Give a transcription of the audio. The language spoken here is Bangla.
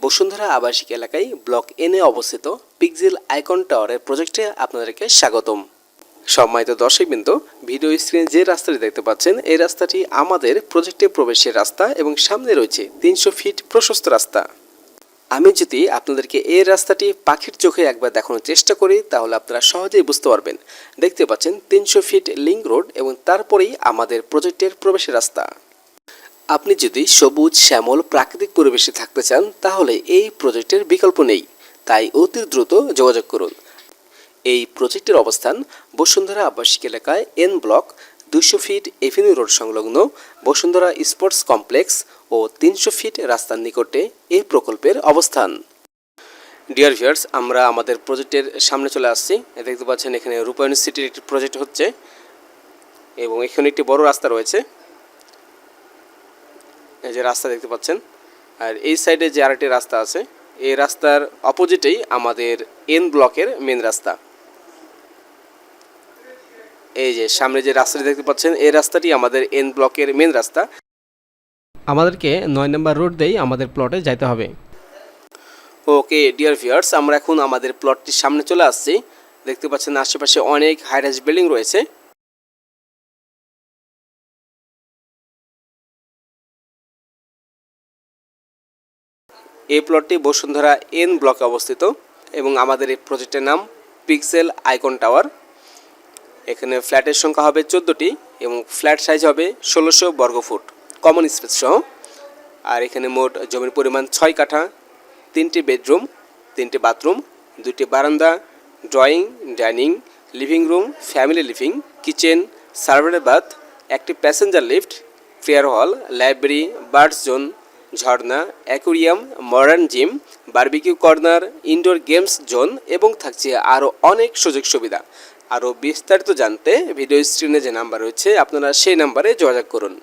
বসুন্ধরা আবাসিক এলাকায় ব্লক এনে অবস্থিত পিকজেল আইকন টাওয়ারের প্রজেক্টে আপনাদেরকে স্বাগতম। সম্মানিত দর্শকবৃন্দ, ভিডিও স্ক্রিনে যে রাস্তাটি দেখতে পাচ্ছেন, এই রাস্তাটি আমাদের প্রজেক্টে প্রবেশের রাস্তা এবং সামনে রয়েছে তিনশো ফিট প্রশস্ত রাস্তা। আমি যদি আপনাদেরকে এই রাস্তাটি পাখির চোখে একবার দেখানোর চেষ্টা করি, তাহলে আপনারা সহজেই বুঝতে পারবেন। দেখতে পাচ্ছেন তিনশো ফিট লিঙ্ক রোড এবং তারপরেই আমাদের প্রজেক্টের প্রবেশের রাস্তা। আপনি যদি সবুজ, শ্যামল প্রাকৃতিক পরিবেশে থাকতে চান, তাহলে এই প্রজেক্টের বিকল্প নেই। তাই অতি দ্রুত যোগাযোগ করুন। এই প্রজেক্টের অবস্থান বসুন্ধরা আবাসিক এলাকায় এন ব্লক দুশো ফিট এভিনিউ রোড সংলগ্ন বসুন্ধরা স্পোর্টস কমপ্লেক্স ও তিনশো ফিট রাস্তার নিকটে এই প্রকল্পের অবস্থান। ডিয়ার ভিউয়ার্স, আমরা আমাদের প্রজেক্টের সামনে চলে আসছি। দেখতে পাচ্ছেন এখানে রূপায়ণ সিটির একটি প্রজেক্ট হচ্ছে এবং এখানে একটি বড় রাস্তা রয়েছে। এই যে রাস্তা দেখতে পাচ্ছেন, আর এই সাইডে যে আরেকটি রাস্তা আছে, এই রাস্তার অপোজিটেই আমাদের এন ব্লকের মেন রাস্তা। এই যে সামনে যে রাস্তাটি দেখতে পাচ্ছেন, এই রাস্তাটি আমাদের এন ব্লকের মেন রাস্তা। আমাদেরকে নয় নম্বর রোড দিয়েই আমাদের প্লটে যাইতে হবে। ওকে ডিয়ার ভিউয়ার্স আমরা এখন আমাদের প্লটটির সামনে চলে আসছি। দেখতে পাচ্ছেন আশেপাশে অনেক হাই রাইজ বিল্ডিং রয়েছে। এই প্লটটি বসুন্ধরা এন ব্লকে অবস্থিত এবং আমাদের এই প্রজেক্টের নাম পিক্সেল আইকন টাওয়ার। এখানে ফ্ল্যাটের সংখ্যা হবে চোদ্দোটি এবং ফ্ল্যাট সাইজ হবে ষোলোশো বর্গফুট কমন স্পেস সহ। আর এখানে মোট জমির পরিমাণ ছয় কাঠা, তিনটি বেডরুম, তিনটি বাথরুম, দুটি বারান্দা, drawing, dining, living room, family living, kitchen, সার্ভারের বাথ, একটি passenger lift, prayer hall, library, birds zone ঝর্ণা, aquarium, modern gym, barbecue corner, indoor games zone এবং থাকছে আরও অনেক সুযোগ সুবিধা। আরও বিস্তারিত জানতে ভিডিও স্ক্রিনে যে নাম্বার রয়েছে, আপনারা সেই নাম্বারে যোগাযোগ করুন।